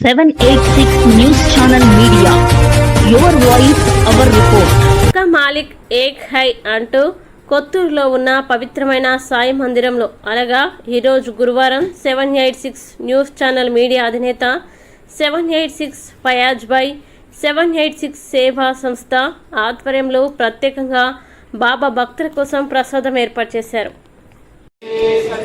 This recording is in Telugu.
Seven eight six news channel media your voice our report Malik ఏక్ హై అంటూ కొత్తూరులో ఉన్న పవిత్రమైన సాయి మందిరంలో అనగా ఈరోజు గురువారం seven eight six news channel media అధినేత seven eight six Fayaz by seven eight six సేవా సంస్థ ఆధ్వర్యంలో ప్రత్యేకంగా బాబా భక్తుల కోసం ప్రసాదం ఏర్పాటు చేశారు. వీడియో